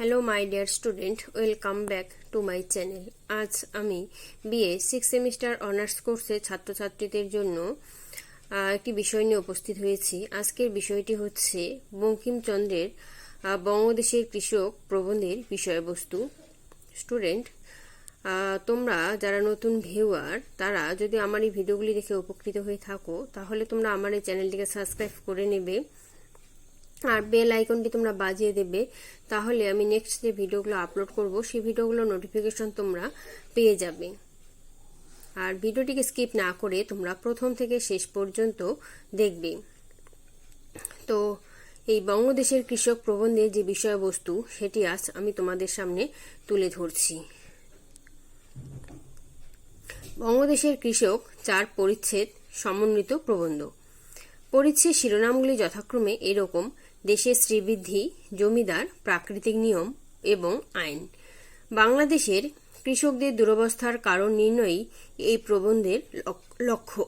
Hello my dear student welcome back to my channel আজ আমি BA six semester honours কোর্সে ছাত্রছাত্রীদের জন্য একটি বিষয় নিয়ে উপস্থিত হয়েছি। আজকের বিষয়টি হচ্ছে বঙ্কিমচন্দ্রের বঙ্গদেশের কৃষক প্রবন্ধের বিষয়বস্তু। স্টুডেন্ট তোমরা যারা নতুন ভিউয়ার তারা যদি আমার এই ভিডিওগুলি দেখে উপকৃত হয়ে থাকো, তাহলে তোমরা আমার এই চ্যানেলটিকে সাবস্ক্রাইব করে নেবে। আর বেল আইকনটি তোমরা বাজিয়ে দেবে, তাহলে আমি নেক্সট যে ভিডিওগুলো আপলোড করব, সেই ভিডিওগুলো নোটিফিকেশন তোমরা পেয়ে যাবে। আর ভিডিওটিকে স্কিপ না করে তোমরা প্রথম থেকে শেষ পর্যন্ত দেখবে। তো এই বঙ্গদেশের কৃষক প্রবন্ধের যে বিষয়বস্তু, সেটি আজ আমি তোমাদের সামনে তুলে ধরছি। বঙ্গদেশের কৃষক চার পরিচ্ছেদ সমন্বিত প্রবন্ধ। পরিচ্ছেদ শিরোনামগুলি যথাক্রমে এরকম। দেশের শ্রীবৃদ্ধি, জমিদার, প্রাকৃতিক নিয়ম এবং আইন। বাংলাদেশের কৃষকদের দুরবস্থার কারণ নির্ণয়ই এই প্রবন্ধের লক- লক্ষ্য।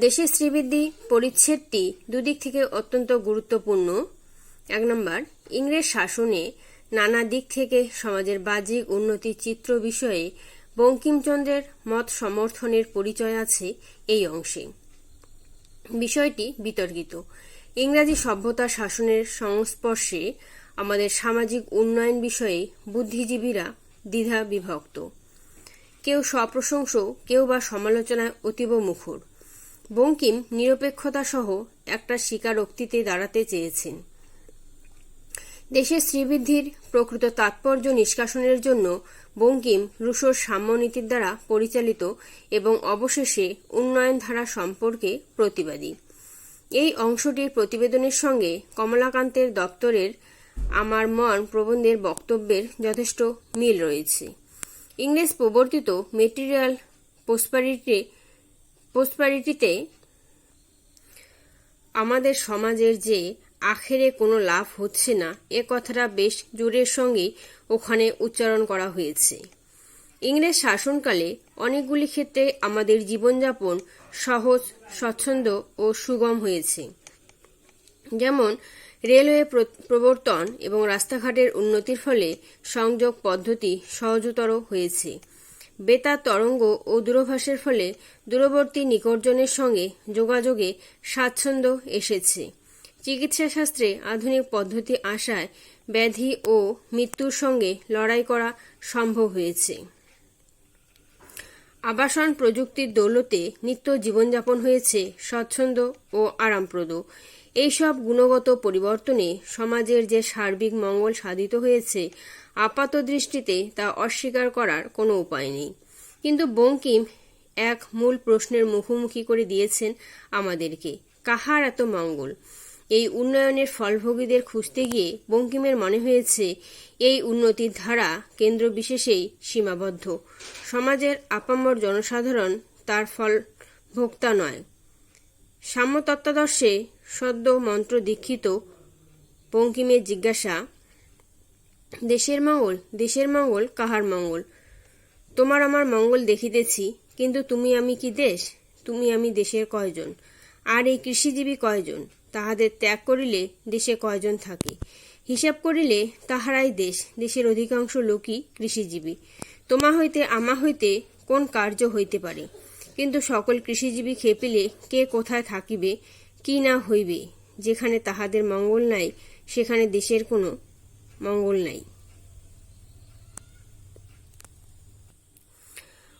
দেশের শ্রীবৃদ্ধি পরিচ্ছেদটি দুদিক থেকে অত্যন্ত গুরুত্বপূর্ণ। এক নম্বর, ইংরেজ শাসনে নানা দিক থেকে সমাজের বাহ্যিক উন্নতির চিত্র বিষয়ে বঙ্কিমচন্দ্রের মত সমর্থনের পরিচয় আছে এই অংশে। বিষয়টি বিতর্কিত। ইংরাজি সভ্যতা শাসনের সংস্পর্শে আমাদের সামাজিক উন্নয়ন বিষয়ে বুদ্ধিজীবীরা দ্বিধা বিভক্ত। কেউ সপ্রশংস কেউ বা সমালোচনায় অতীব মুখর। বঙ্কিম নিরপেক্ষতা সহ একটা স্বীকারোক্তিতে দাঁড়াতে চেয়েছেন। দেশের শ্রীবৃদ্ধির প্রকৃত তাৎপর্য নিষ্কাশনের জন্য বঙ্কিম রুশোর সাম্যনীতির দ্বারা পরিচালিত এবং অবশেষে উন্নয়ন ধারা সম্পর্কে প্রতিবাদী। এই অংশটির প্রতিবেদনের সঙ্গে কমলাকান্তের দপ্তরের আমার মন প্রবন্ধের বক্তব্যের যথেষ্ট মিল রয়েছে। ইংরেজ প্রবর্তিত মেটেরিয়াল পোসপারিটি পোসপারিটিতে আমাদের সমাজের যে আখেরে কোনো লাভ হচ্ছে না। এ কথাটা বেশ জোরের সঙ্গেই ওখানে উচ্চারণ করা হয়েছে। ইংরেজ শাসনকালে অনেকগুলি ক্ষেত্রে আমাদের জীবনযাপন সহজ, স্বচ্ছন্দ ও সুগম হয়েছে। যেমন, রেলওয়ে প্র- প্রবর্তন এবং রাস্তাঘাটের উন্নতির ফলে সংযোগ পদ্ধতি সহজতর হয়েছে। বেতার তরঙ্গ ও দূরভাষের ফলে দূরবর্তী নিকটজনের সঙ্গে যোগাযোগে স্বাচ্ছন্দ্য এসেছে। চিকিৎসাশাস্ত্রে আধুনিক পদ্ধতি আসায় ব্যাধি ও মৃত্যুর সঙ্গে লড়াই করা সম্ভব হয়েছে। আবাসন প্রযুক্তির দৌলতে নিত্য জীবনযাপন হয়েছে স্বচ্ছন্দ ও আরামপ্রদ। এইসব গুণগত পরিবর্তনে সমাজের যে সার্বিক মঙ্গল সাধিত হয়েছে, আপাত দৃষ্টিতে তা অস্বীকার করার কোনো উপায় নেই। কিন্তু বঙ্কিম এক মূল প্রশ্নের মুখোমুখি করে দিয়েছেন আমাদেরকে, কাহার এত মঙ্গল? এই উন্নয়নের ফলভোগীদের খুঁজতে গিয়ে বঙ্কিমের মনে হয়েছে, এই উন্নতির ধারা কেন্দ্র বিশেষেই সীমাবদ্ধ। সমাজের আপামর জনসাধারণ তার ফল ভোক্তা নয়। সাম্য তত্ত্বাদর্শে সদ্য মন্ত্র দীক্ষিত বঙ্কিমের জিজ্ঞাসা, দেশের মঙ্গল দেশের মঙ্গল, কাহার মঙ্গল? তোমার আমার মঙ্গল দেখিতেছি, কিন্তু তুমি আমি কি দেশ? তুমি আমি দেশের কয়জন? আর এই কৃষিজীবী কয়জন? তাহাদের ত্যাগ করিলে দেশে কয়জন থাকে? হিসাব করিলে তাহারাই দেশ, দেশের অধিকাংশ লোকই কৃষিজীবী। তোমা হইতে আমা হইতে কোন কার্য হইতে পারে? কিন্তু সকল কৃষিজীবী খেপিলে কে কোথায় থাকিবে, কি না হইবে? যেখানে তাহাদের মঙ্গল নাই, সেখানে দেশের কোনো মঙ্গল নাই।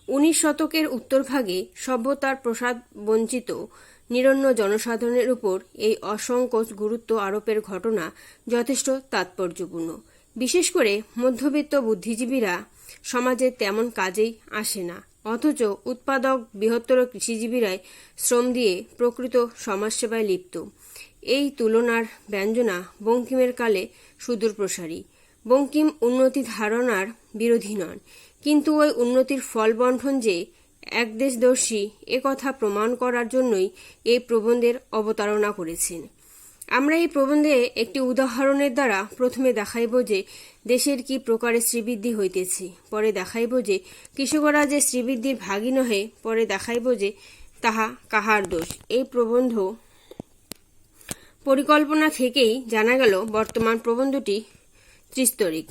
উনিশ শতকের উত্তরভাগে সভ্যতার প্রসাদ বঞ্চিত নিরন্ন জনসাধারণের উপর এই অসংকোচ গুরুত্ব আরোপের ঘটনা যথেষ্ট তাৎপর্যপূর্ণ। বিশেষ করে মধ্যবিত্ত বুদ্ধিজীবীরা সমাজে তেমন কাজেই আসে না। অথচ উৎপাদক বৃহত্তর কৃষিজীবীরাই শ্রম দিয়ে প্রকৃত সমাজসেবায় লিপ্ত। এই তুলনার ব্যঞ্জনা বঙ্কিমের কালে সুদূর প্রসারী বঙ্কিম উন্নতি ধারণার বিরোধী নন। কিন্তু ওই উন্নতির ফল বন্ঠন যে একদেশদর্শী এ কথা প্রমাণ করার জন্যই এই প্রবন্ধের অবতারণা করেছেন। আমরা এই প্রবন্ধে একটি উদাহরণের দ্বারা প্রথমে দেখাইব যে দেশের কি প্রকারে শ্রীবৃদ্ধি হইতেছে, পরে দেখাইব যে কৃষকরা যে শ্রীবৃদ্ধির ভাগী নহে পরে দেখাইব যে তাহা কাহার দোষ। এই প্রবন্ধ পরিকল্পনা থেকেই জানা গেল বর্তমান প্রবন্ধটি ত্রিস্তরিক।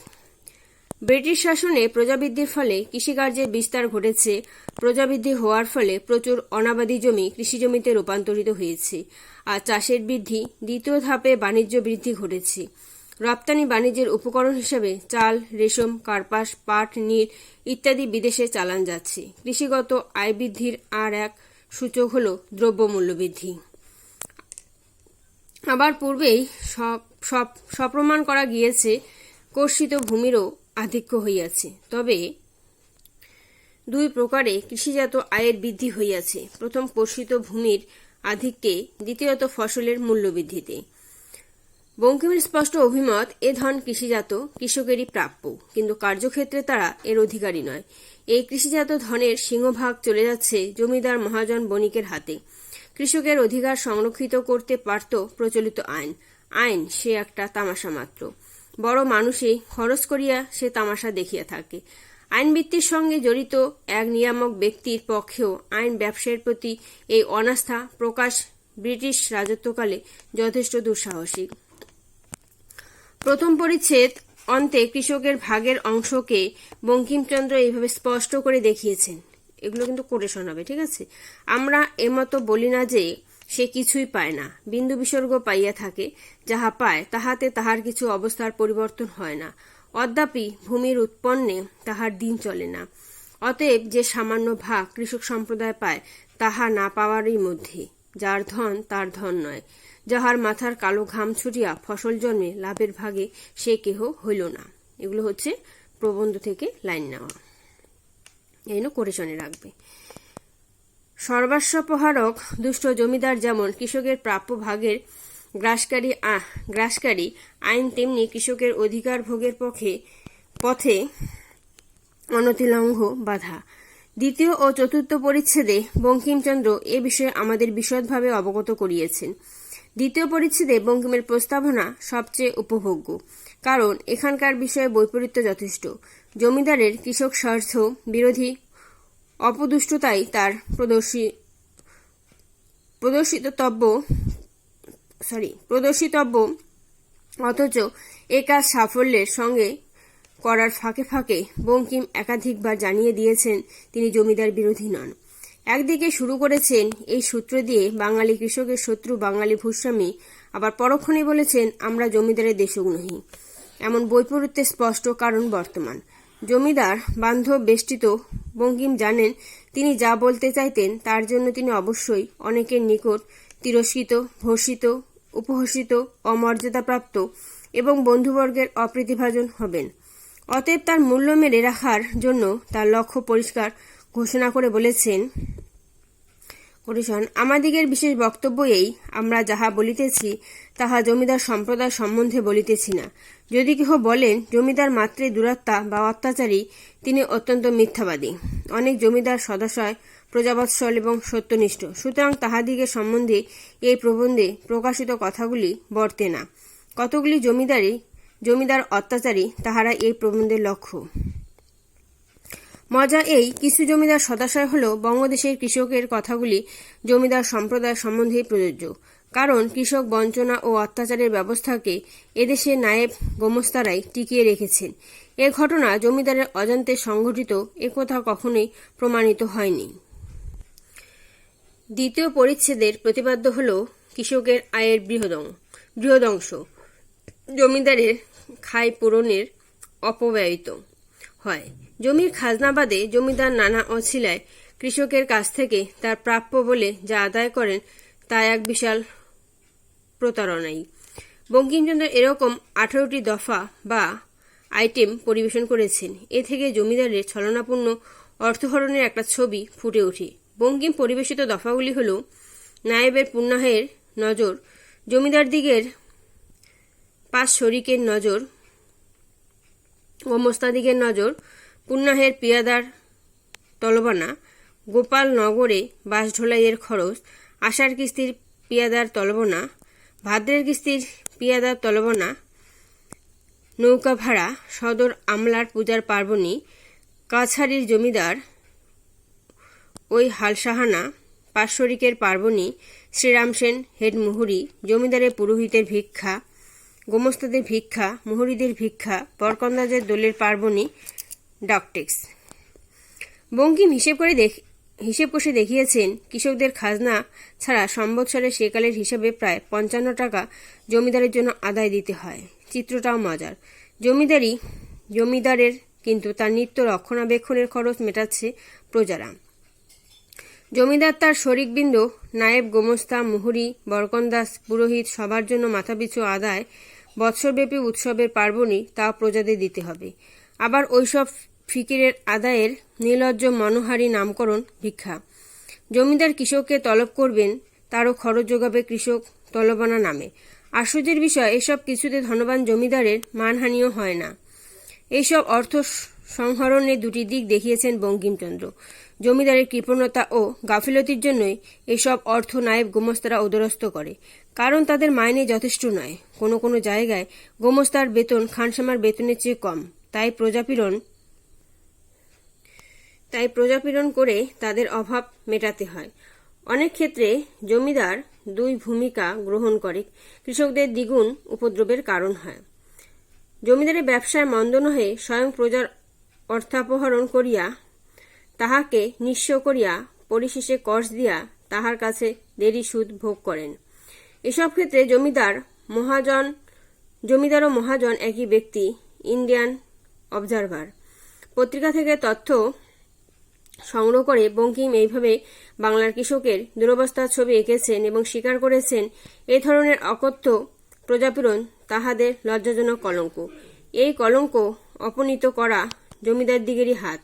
ব্রিটিশ শাসনে প্রজাবৃদ্ধির ফলে কৃষিকার্যের বিস্তার ঘটেছে। প্রজাবৃদ্ধি হওয়ার ফলে প্রচুর অনাবাদী জমি কৃষিজমিতে রূপান্তরিত হয়েছে আর চাষের বৃদ্ধি দ্বিতীয় ধাপে বাণিজ্য বৃদ্ধি ঘটেছে। রপ্তানি বাণিজ্যের উপকরণ হিসেবে চাল, রেশম, কার্পাস, পাট, নীল ইত্যাদি বিদেশে চালান যাচ্ছে। কৃষিগত আয় বৃদ্ধির আর এক সূচক হল দ্রব্যমূল্য বৃদ্ধি। আবার পূর্বেই সব সব, সপ্রমাণ করা গিয়েছে, কর্ষিত ভূমিরও আধিক্য হইয়াছে। তবে দুই প্রকারে কৃষিজাত আয়ের বৃদ্ধি হইয়াছে। প্রথম কর্ষিত ভূমির আধিক্যে, দ্বিতীয়ত, ফসলের মূল্য বৃদ্ধিতে বঙ্কিমের স্পষ্ট অভিমত, এ ধন কৃষিজাত, কৃষকেরই প্রাপ্য, কিন্তু কার্যক্ষেত্রে তারা এর অধিকারী নয়। এই কৃষিজাত ধনের সিংহভাগ চলে যাচ্ছে জমিদার মহাজন বণিকের হাতে। কৃষকের অধিকার সংরক্ষিত করতে পারত প্রচলিত আইন। আইন সে একটা তামাশা মাত্র। বড় মানুষই খরচ করিয়া সে তামাশা দেখিয়া থাকে। আইনবৃত্তির সঙ্গে জড়িত এক নিয়ামক ব্যক্তির পক্ষেও আইন ব্যবসায়ের প্রতি এই অনাস্থা প্রকাশ ব্রিটিশ রাজত্বকালে যথেষ্ট দুঃসাহসিক। প্রথম পরিচ্ছেদ অন্তে কৃষকের ভাগের অংশকে বঙ্কিমচন্দ্র এইভাবে স্পষ্ট করে দেখিয়েছেন। এগুলো কিন্তু করে শোনাবে ঠিক আছে? আমরা এমতো বলি না যে সে কিছুই পায় না। বিন্দু বিসর্গ পাইয়া থাকে। যাহা পায়, তাহাতে তাহার কিছু অবস্থার পরিবর্তন হয় না। অদ্যাপি ভূমির উৎপন্নে তাহার দিন চলে না। অতএব যে সামান্য ভাগ কৃষক সম্প্রদায় পায়, তাহা না পাওয়ারই মধ্যে। যার ধন, তার ধন নয়। যাহার মাথার কালো ঘাম ছুটিয়া ফসল জন্মে লাভের ভাগে সে কেহ হইল না। এগুলো হচ্ছে প্রবন্ধ থেকে লাইন নেওয়া। এই করে রাখবে। সর্বাস্ব প্রহারক দুষ্ট জমিদার যেমন কৃষকের প্রাপ্য ভাগের গ্রাসকারী গ্রাসকারী আইন, তেমনি কৃষকের অধিকার ভোগের পক্ষে, পথে অনতিলঙ্ঘ বাধা। দ্বিতীয় ও চতুর্থ পরিচ্ছেদে বঙ্কিমচন্দ্র এ বিষয়ে আমাদের বিশদভাবে অবগত করিয়েছেন। দ্বিতীয় পরিচ্ছেদে বঙ্কিমের প্রস্তাবনা সবচেয়ে উপভোগ্য, কারণ এখানকার বিষয়ে বৈপরীত্য যথেষ্ট। জমিদারের কৃষক স্বার্থ বিরোধী অপদুষ্টতাই তার প্রদর্শী, প্রদর্শিতব্য সরি প্রদর্শিতব্য, অথচ এ কাজ সাফল্যের সঙ্গে করার ফাঁকে ফাঁকে বঙ্কিম একাধিকবার জানিয়ে দিয়েছেন তিনি জমিদার বিরোধী নন। একদিকে শুরু করেছেন এই সূত্র দিয়ে বাঙালি কৃষকের শত্রু বাঙালি ভূস্বামী, আবার পরক্ষণে বলেছেন, আমরা জমিদারের দেশক নহি এমন বৈপরীত্যের স্পষ্ট কারণ বর্তমান। জমিদার বান্ধব বেষ্টিত বঙ্কিম জানেন তিনি যা বলতে চাইতেন তার জন্য তিনি অবশ্যই অনেকের নিকট তিরস্কৃত, ভর্ষিত উপহসিত অমর্যাদাপ্রাপ্ত এবং বন্ধুবর্গের অপ্রীতিভাজন হবেন। অতএব তার মূল্য মেরে রাখার জন্য তার লক্ষ্য পরিষ্কার ঘোষণা করে বলেছেন করিশন আমাদিগের বিশেষ বক্তব্য এই আমরা যাহা বলিতেছি, তাহা জমিদার সম্প্রদায় সম্বন্ধে বলিতেছি না। যদি কেহ বলেন, জমিদার মাত্রে দুরাত্মা বা অত্যাচারী, তিনি অত্যন্ত মিথ্যাবাদী। অনেক জমিদার সদাশয়, প্রজাবৎসল এবং সত্যনিষ্ঠ। সুতরাং তাহাদিগের সম্বন্ধে এই প্রবন্ধে প্রকাশিত কথাগুলি বর্তে না। কতগুলি জমিদারি, জমিদার অত্যাচারী, তাহারা এই প্রবন্ধের লক্ষ্য। মজা এই, কিছু জমিদার সদাশয় হল বঙ্গদেশের কৃষকের কথাগুলি জমিদার সম্প্রদায় সম্বন্ধেই প্রযোজ্য। কারণ কৃষক বঞ্চনা ও অত্যাচারের ব্যবস্থাকে এদেশে নায়েব গোমস্তারাই টিকিয়ে রেখেছেন। এ ঘটনা জমিদারের অজান্তে সংঘটিত একথা কখনোই প্রমাণিত হয়নি। দ্বিতীয় পরিচ্ছেদের প্রতিপাদ্য হল কৃষকের আয়ের বৃহদং, বৃহদংশ, জমিদারের খাই পূরণের অপব্যয়িত হয়। জমির খাজনা বাদে জমিদার নানা অছিলায় কৃষকের কাছ থেকে তার প্রাপ্য বলে যা আদায় করেন তা এক বিশাল প্রতারণাই। বঙ্কিমচন্দ্র এরকম আঠারোটি দফা বা আইটেম পরিবেশন করেছেন। এ থেকে জমিদারের ছলনাপূর্ণ অর্থহরণের একটা ছবি ফুটে ওঠে। বঙ্কিম পরিবেশিত দফাগুলি হল নায়েবের পুণ্যাহের নজর, জমিদার দিগের পাঁচ শরিকের নজর গোমস্তাদিগের নজর পুণ্যাহের পিয়াদার তলবানা গোপাল নগরে বাস ঢোলাইয়ের খরচ, আষাঢ় কিস্তির পিয়াদার তলবনা, ভাদ্রের কিস্তির পিয়াদার তলবনা, নৌকা ভাড়া, সদর আমলার পূজার পার্বণী, কাছাড়ির জমিদার ওই হালসাহানা, পার্শ্বরিকের পার্বণী, শ্রীরাম সেন, হেড মুহুরি, জমিদারের পুরোহিতের ভিক্ষা, গোমস্তাদের ভিক্ষা, মুহুরিদের ভিক্ষা বরকন্দাজের দোলের পার্বণী ডকটেক্স। বঙ্কিম হিসেব করে দেখ, হিসেব কষে দেখিয়েছেন, কৃষকদের খাজনা ছাড়া সম্বৎসরের সেকালের হিসাবে প্রায় পঞ্চান্ন টাকা জমিদারের জন্য আদায় দিতে হয়। চিত্রটাও মজার। জমিদারি, জমিদারের কিন্তু তার নিত্য রক্ষণাবেক্ষণের খরচ মেটাচ্ছে প্রজারা। জমিদার তার শরিকবৃন্দ নায়েব গোমস্তা, মুহুরি বরকন্দাস পুরোহিত সবার জন্য মাথাপিছু আদায় বৎসরব্যাপী উৎসবের পার্বণী তা প্রজাদের দিতে হবে। আবার ওইসব ফিকিরের আদায়ের নির্লজ্জ মনোহারী নামকরণ ভিক্ষা। জমিদার কৃষককে তলব করবেন, তারও খরচ যোগাবে কৃষক তলবানা নামে। আশ্চর্যের বিষয় এসব কিছুতে ধনবান জমিদারের মানহানিও হয় না। এইসব অর্থ সংহরণের দুটি দিক দেখিয়েছেন বঙ্কিমচন্দ্র। জমিদারের কৃপণতা ও গাফিলতির জন্যই এসব অর্থ নায়েব গোমস্তারা উদরস্ত করে। কারণ তাদের মাইনে যথেষ্ট নয়। কোনো কোনো জায়গায় গোমস্তার বেতন, খানসামার বেতনের চেয়ে কম। তাই প্রজাপীড়ন তাই প্রজাপীড়ন করে তাদের অভাব মেটাতে হয়। অনেক ক্ষেত্রে জমিদার দুই ভূমিকা গ্রহণ করে, কৃষকদের দ্বিগুণ উপদ্রবের কারণ হয়। জমিদারের ব্যবসায় মন্দ নহে, স্বয়ং প্রজার অর্থাপহরণ করিয়া তাহাকে নিঃস্ব করিয়া পরিশেষে কষ দিয়া তাহার কাছে দেরি সুদ ভোগ করেন। এসব ক্ষেত্রে জমিদার মহাজন, জমিদার ও মহাজন একই ব্যক্তি, ইন্ডিয়ান অবজারভার পত্রিকা থেকে তথ্য সংগ্রহ করে বঙ্কিম এইভাবে বাংলার কৃষকের দুরবস্থার ছবি এঁকেছেন এবং স্বীকার করেছেন, এ ধরনের অকথ্য প্রজাপীড়ন তাহাদের লজ্জাজনক কলঙ্ক। এই কলঙ্ক অপনীত করা জমিদার দিগেরই হাত।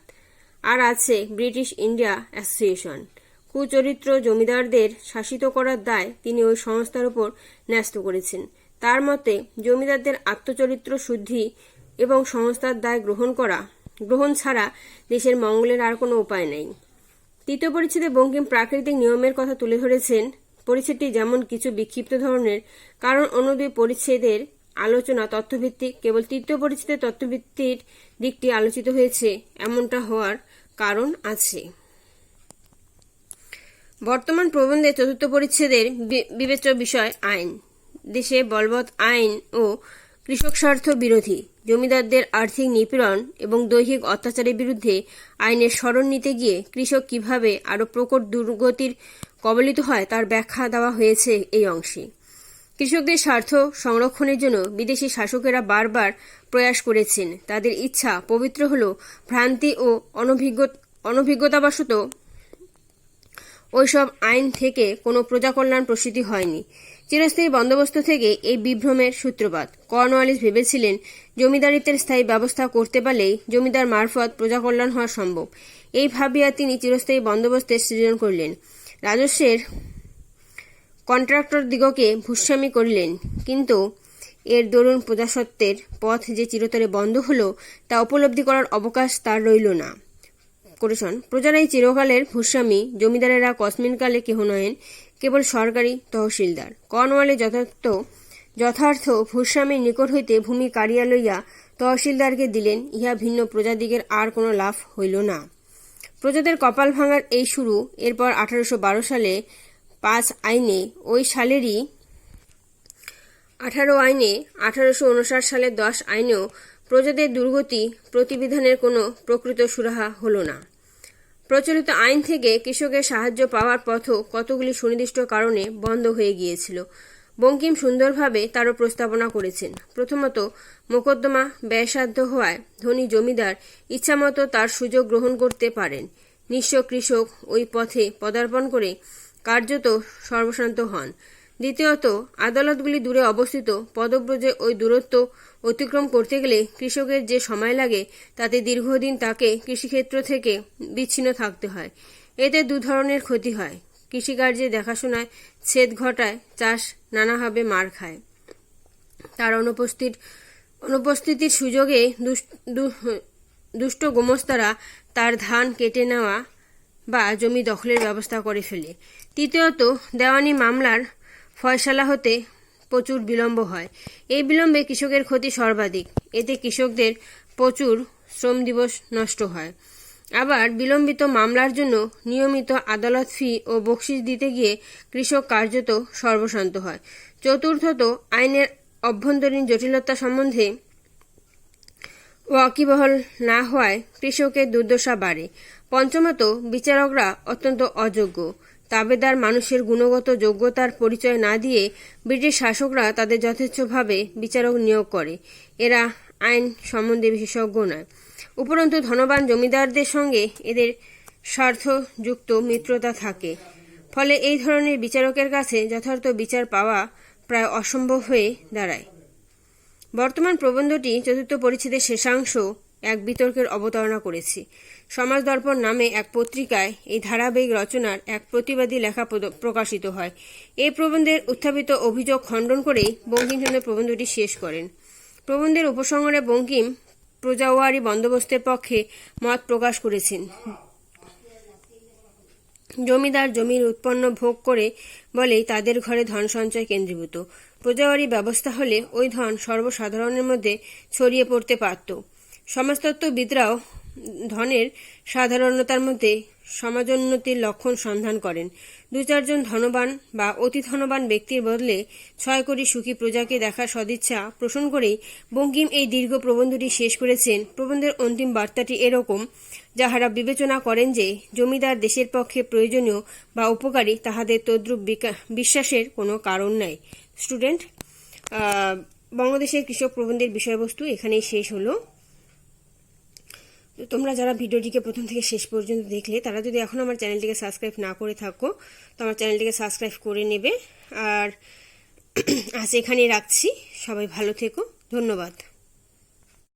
আর আছে ব্রিটিশ ইন্ডিয়া অ্যাসোসিয়েশন। কুচরিত্র জমিদারদের শাসিত করার দায় তিনি ওই সংস্থার উপর ন্যস্ত করেছেন। তার মতে, জমিদারদের আত্মচরিত্র শুদ্ধি এবং সংস্থার দায় গ্রহণ করা, গ্রহণ ছাড়া দেশের মঙ্গলের আর কোনো উপায় নেই। তৃতীয় পরিচ্ছেদে বঙ্কিম প্রাকৃতিক নিয়মের কথা তুলে ধরেছেন। পরিচ্ছেদটি যেমন কিছু বিক্ষিপ্ত ধরনের, কারণ অন্য দুই পরিচ্ছেদের আলোচনা তথ্যভিত্তিক, কেবল তৃতীয় পরিচ্ছেদের তথ্যভিত্তির দিকটি আলোচিত হয়েছে, এমনটা হওয়ার কারণ আছে। বর্তমান প্রবন্ধে চতুর্থ পরিচ্ছেদের বিবেচ্য বিষয় আইন। দেশে বলবৎ আইন ও কৃষক স্বার্থ বিরোধী, জমিদারদের আর্থিক নিপীড়ন এবং দৈহিক অত্যাচারের বিরুদ্ধে আইনের স্মরণ নিতে গিয়ে কৃষক কীভাবে আরও প্রকট দুর্গতির কবলিত হয় তার ব্যাখ্যা দেওয়া হয়েছে এই অংশে। কৃষকদের স্বার্থ সংরক্ষণের জন্য বিদেশি শাসকেরা বারবার প্রয়াস করেছেন। তাদের ইচ্ছা পবিত্র হল ভ্রান্তি ও অনভিজ্ঞ, অনভিজ্ঞতাবশত ওইসব আইন থেকে কোনো প্রজাকল্যাণ প্রসিদ্ধি হয়নি। চিরস্থায়ী বন্দোবস্ত থেকে এই বিভ্রমের সূত্রপাত। কর্নওয়ালিস ভেবেছিলেন জমিদারিত্বের স্থায়ী ব্যবস্থা করতে পারলেই জমিদার মারফত প্রজাকল্যাণ হওয়া সম্ভব। এই ভাবিয়া তিনি চিরস্থায়ী বন্দোবস্তের সৃজন করলেন। রাজস্বের কন্ট্রাক্টর দিগকে ভূস্বামী করিলেন। কিন্তু এর দরুন প্রজাসত্বের পথ যে চিরতরে বন্ধ হলো, তা উপলব্ধি করার অবকাশ তার রইল না। করেছেন। প্রজারাই চিরকালের ভূস্বামী। জমিদারেরা কসমিনকালে কেহ নহেন কেবল সরকারি তহসিলদার। কর্নওয়ালে যথার্থ যথার্থ ভূস্বামীর নিকট হইতে ভূমি কাড়িয়া লইয়া তহসিলদারকে দিলেন, ইহা ভিন্ন প্রজাদিগের আর কোনো লাভ হইল না। প্রজাদের কপাল ভাঙার এই শুরু, এরপর আঠারোশো বারো সালে পাঁচ আইনে, ওই সালেরই আঠারো আইনে, আঠারোশো উনষাট সালের দশ আইনেও প্রজাদের দুর্গতি প্রতিবিধানের কোনো প্রকৃত সুরাহা হল না। প্রচলিত আইন থেকে কৃষকের সাহায্য পাওয়ার পথও কতগুলি সুনির্দিষ্ট কারণে বন্ধ হয়ে গিয়েছিল। বঙ্কিম সুন্দরভাবে তারও প্রস্তাবনা করেছেন। প্রথমত, মোকদ্দমা ব্যয়সাধ্য হওয়ায় ধনী জমিদার ইচ্ছামতো তার সুযোগ গ্রহণ করতে পারেন। নিঃস্ব কৃষক ওই পথে পদার্পণ করে কার্যত সর্বশান্ত হন। দ্বিতীয়ত, আদালতগুলি দূরে অবস্থিত। পদব্রজে ওই দূরত্ব অতিক্রম করতে গেলে কৃষকের যে সময় লাগে, তাতে দীর্ঘদিন তাকে কৃষিক্ষেত্র থেকে বিচ্ছিন্ন থাকতে হয়। এতে দু ধরনের ক্ষতি হয়। কৃষিকার্যে দেখাশোনায় ছেদ ঘটায়, চাষ নানাভাবে মার খায়। তার অনুপস্থিত, অনুপস্থিতির সুযোগে দুষ্ট গোমস্তারা তার ধান কেটে নেওয়া বা জমি দখলের ব্যবস্থা করে ফেলে। তৃতীয়ত, দেওয়ানি মামলার ফয়সালা হতে প্রচুর বিলম্ব হয়। এই বিলম্বে কৃষকের ক্ষতি সর্বাধিক। এতে কৃষকদের প্রচুর শ্রম দিবস নষ্ট হয়। আবার বিলম্বিত মামলার জন্য নিয়মিত আদালত ফি ও বকশিস দিতে গিয়ে কৃষক কার্যত সর্বশান্ত হয়। চতুর্থত, আইনের অভ্যন্তরীণ জটিলতা সম্বন্ধে ওয়াকিবহল না হওয়ায় কৃষকের দুর্দশা বাড়ে। পঞ্চমত, বিচারকরা অত্যন্ত অযোগ্য। তাবেদার মানুষের গুণগত যোগ্যতার পরিচয় না দিয়ে ব্রিটিশ শাসকরা তাদের যথেচ্ছভাবে বিচারক নিয়োগ করে। এরা আইন সম্বন্ধে বিশেষজ্ঞ নয়। উপরন্তু ধনবান জমিদারদের সঙ্গে এদের স্বার্থযুক্ত মিত্রতা থাকে। ফলে এই ধরনের বিচারকের কাছে যথার্থ বিচার পাওয়া প্রায় অসম্ভব হয়ে দাঁড়ায়। বর্তমান প্রবন্ধটি চতুর্থ পরিচ্ছেদের শেষাংশ এক বিতর্কের অবতারণা করেছি। সমাজ দর্পণ নামে এক পত্রিকায় এই ধারাবাহিক রচনার এক প্রতিবাদী লেখা প্রকাশিত হয়। এই প্রবন্ধের উত্থাপিত অভিযোগ খণ্ডন করেই বঙ্কিমচন্দ্র প্রবন্ধটি শেষ করেন। প্রবন্ধের উপসংহারে বঙ্কিম প্রজাওয়ারি বন্দোবস্তের পক্ষে মত প্রকাশ করেছেন। জমিদার জমির উৎপন্ন ভোগ করে বলেই তাদের ঘরে ধন সঞ্চয় কেন্দ্রীভূত। প্রজাওয়ারি ব্যবস্থা হলে ওই ধন সর্বসাধারণের মধ্যে ছড়িয়ে পড়তে পারত। সমাজতত্ত্ববিদরাও ধনের সাধারণতার মধ্যে সমাজোন্নতির লক্ষণ সন্ধান করেন। দু চারজন ধনবান বা অতি ধনবান ব্যক্তির বদলে ছয় কোটি সুখী প্রজাকে দেখার সদিচ্ছা পোষণ করেই বঙ্কিম এই দীর্ঘ প্রবন্ধটি শেষ করেছেন। প্রবন্ধের অন্তিম বার্তাটি এরকম, যাহারা বিবেচনা করেন যে জমিদার দেশের পক্ষে প্রয়োজনীয় বা উপকারী, তাহাদের তদ্রুপ বিশ্বাসের কোনো কারণ নাই। স্টুডেন্ট বাংলাদেশের কৃষক প্রবন্ধের বিষয়বস্তু এখানেই শেষ হলো। তো তোমরা যারা ভিডিওটিকে প্রথম থেকে শেষ পর্যন্ত দেখলে, তারা যদি এখন আমার চ্যানেলটিকে সাবস্ক্রাইব না করে থাকো, তো আমার চ্যানেলটিকে সাবস্ক্রাইব করে নেবে। আর আজ এখানে রাখছি। সবাই ভালো থেকো। ধন্যবাদ।